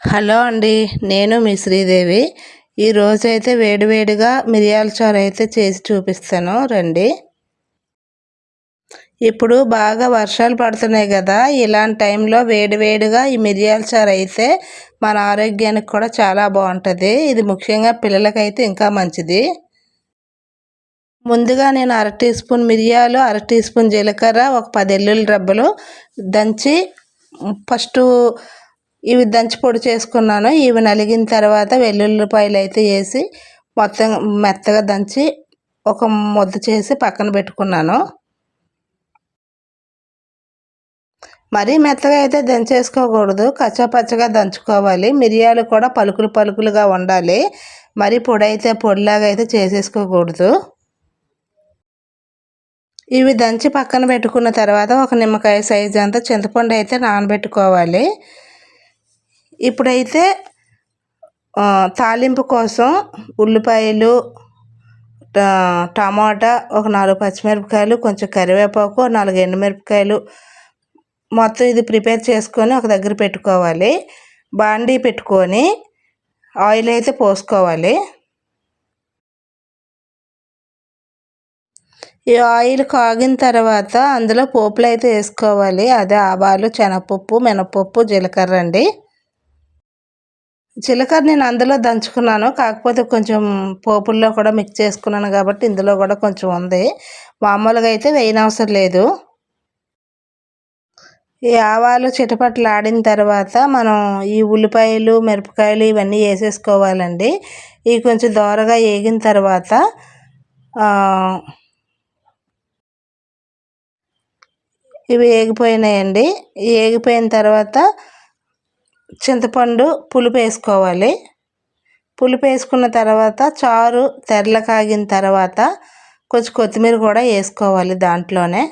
Hello అండి నేను మీ శ్రీదేవి. ఈరోజైతే వేడివేడిగా మిరియాల చారు అయితే చేసి చూపిస్తాను రండి. ఇప్పుడు బాగా వర్షాలు పడుతున్నాయి కదా ఇలాంటి టైంలో వేడివేడిగా ఈ మిరియాల చారు అయితే మన ఆరోగ్యానికి కూడా చాలా బాగుంటుంది. ఇది ముఖ్యంగా పిల్లలకైతే ఇంకా మంచిది. ముందుగా నేను అర టీ స్పూన్ మిరియాలు అర టీ స్పూన్ జీలకర్ర ఒక పది ఎల్లుల్లి రబ్బలు దంచి ఫస్ట్ ఇవి దంచి పొడి చేసుకున్నాను. ఇవి నలిగిన తర్వాత వెల్లుల్లిపాయలు అయితే వేసి మొత్తం మెత్తగా దంచి ఒక ముద్ద చేసి పక్కన పెట్టుకున్నాను. మరీ మెత్తగా అయితే దంచేసుకోకూడదు. కచ్చాపచ్చగా దంచుకోవాలి. మిరియాలు కూడా పలుకులు పలుకులుగా ఉండాలి. మరి పొడి అయితే పొడిలాగా అయితే చేసేసుకోకూడదు. ఇవి దంచి పక్కన పెట్టుకున్న తర్వాత ఒక నిమ్మకాయ సైజు అంతా చింతపండు అయితే నానబెట్టుకోవాలి. ఇప్పుడైతే తాలింపు కోసం ఉల్లిపాయలు టమాటా ఒక నాలుగు పచ్చిమిరపకాయలు కొంచెం కరివేపాకు నాలుగు ఎండుమిరపకాయలు మొత్తం ఇది ప్రిపేర్ చేసుకొని ఒక దగ్గర పెట్టుకోవాలి. బాండీ పెట్టుకొని ఆయిల్ అయితే పోసుకోవాలి. ఈ ఆయిల్ కాగిన తర్వాత అందులో పోపులు అయితే వేసుకోవాలి. అదే ఆవాలు శనగపప్పు మినపప్పు జీలకర్ర అండి. జీలకర్ర నేను అందులో దంచుకున్నాను. కాకపోతే కొంచెం పోపుల్లో కూడా మిక్స్ చేసుకున్నాను కాబట్టి ఇందులో కూడా కొంచెం ఉంది. మామూలుగా అయితే వేయనవసరం లేదు. ఈ ఆవాలు చిటపట్లు ఆడిన తర్వాత మనం ఈ ఉల్లిపాయలు మిరపకాయలు ఇవన్నీ వేసేసుకోవాలండి. ఇవి కొంచెం దోరగా వేగిన తర్వాత ఇవి వేగిపోయినాయండి. వేగిపోయిన తర్వాత చింతపండు పులుపు వేసుకోవాలి. పులుపు వేసుకున్న తర్వాత చారు తెరల కాగిన తర్వాత కొంచెం కొత్తిమీర కూడా వేసుకోవాలి దాంట్లోనే.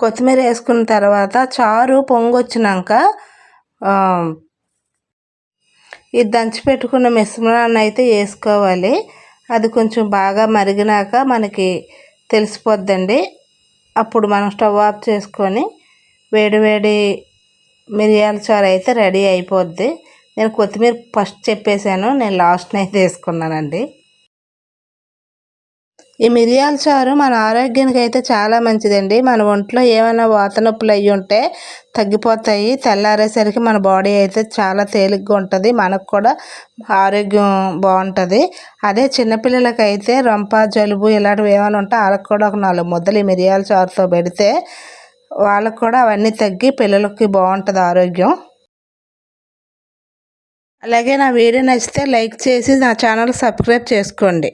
కొత్తిమీర వేసుకున్న తర్వాత చారు పొంగొచ్చినాక ఈ దంచి పెట్టుకున్న మిశ్రమాన్ని అయితే వేసుకోవాలి. అది కొంచెం బాగా మరిగినాక మనకి తెలిసిపోద్దండి. అప్పుడు మనం స్టవ్ ఆఫ్ చేసుకొని వేడివేడి మిరియాల చారు అయితే రెడీ అయిపోద్ది. నేను కొత్తిమీర ఫస్ట్ చెప్పేశాను నేను లాస్ట్ని అయితే వేసుకున్నానండి ఈ మిరియాల చారు మన ఆరోగ్యానికి అయితే చాలా మంచిదండి. మన ఒంట్లో ఏమైనా వాత నొప్పులు అయ్యి ఉంటే తగ్గిపోతాయి. తెల్లారేసరికి మన బాడీ అయితే చాలా తేలిగ్గా ఉంటుంది. మనకు కూడా ఆరోగ్యం బాగుంటుంది. అదే చిన్నపిల్లలకి అయితే రొంప జలుబు ఇలాంటివి ఏమైనా ఉంటే వాళ్ళకి కూడా ఒక నాలుగు ముద్దలు ఈ మిరియాల చారుతో పెడితే వాళ్ళకు కూడా అవన్నీ తగ్గి పిల్లలకి బాగుంటుంది ఆరోగ్యం. అలాగే నా వీడియో నచ్చితే లైక్ చేసి నా ఛానల్ సబ్స్క్రైబ్ చేసుకోండి.